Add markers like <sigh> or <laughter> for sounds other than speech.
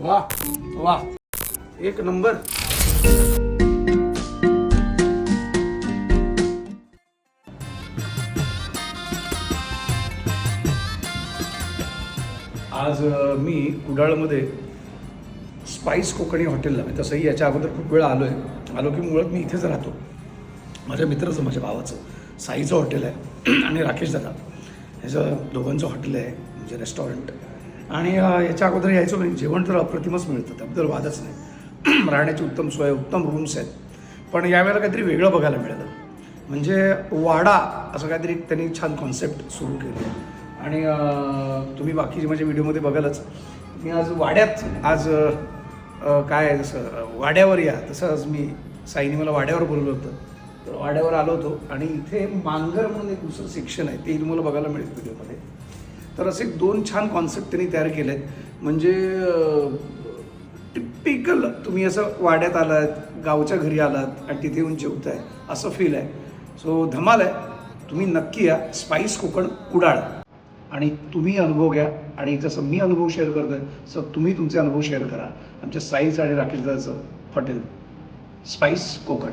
वा वा एक नंबर. आज अ, मी कुडाळमध्ये स्पाईस कोकणी हॉटेलला मी तसंही याच्या अगोदर खूप वेळा आलो आहे आलो की मुळात मी इथेच राहतो. माझ्या मित्राचं माझ्या भावाचं साईचं हॉटेल आहे. <clears throat> आणि राकेश दादा. ह्याचं दोघांचं हॉटेल आहे म्हणजे रेस्टॉरंट आणि याच्या अगोदर यायचो नाही जेवण तर अप्रतिमच मिळतं त्याबद्दल वादच नाही. <clears throat> राहण्याची उत्तम सोय उत्तम रूम्स आहेत. पण यावेळेला काहीतरी वेगळं बघायला मिळालं. म्हणजे वाडा असं काहीतरी एक त्यांनी छान कॉन्सेप्ट सुरू केली. आहे आणि तुम्ही बाकीचे माझ्या व्हिडिओमध्ये बघालच मी आज वाड्यात आज काय आहे जसं वाड्यावर या. तसं आज मी साईने मला वाड्यावर बोललं होतं. तर वाड्यावर आलो होतो आणि इथे मांगर म्हणून एक दुसरं सेक्शन आहे ते तुम्हाला बघायला मिळेल व्हिडिओमध्ये. तर असे दोन छान कॉन्सेप्ट त्यांनी तयार केले आहेत म्हणजे टिपिकल तुम्ही असं वाड्यात आलात गावच्या घरी आलात आणि तिथे येऊन जेवताय असं फील आहे. सो धमाल आहे. तुम्ही नक्की या. स्पाईस कोकण कुडाळ. आणि तुम्ही अनुभव घ्या. आणि जसं मी अनुभव शेअर करतोय तसं तुम्ही तुमचे अनुभव शेअर करा. आमच्या साईज आणि राकेशदाचं हॉटेल. स्पाईस कोकण.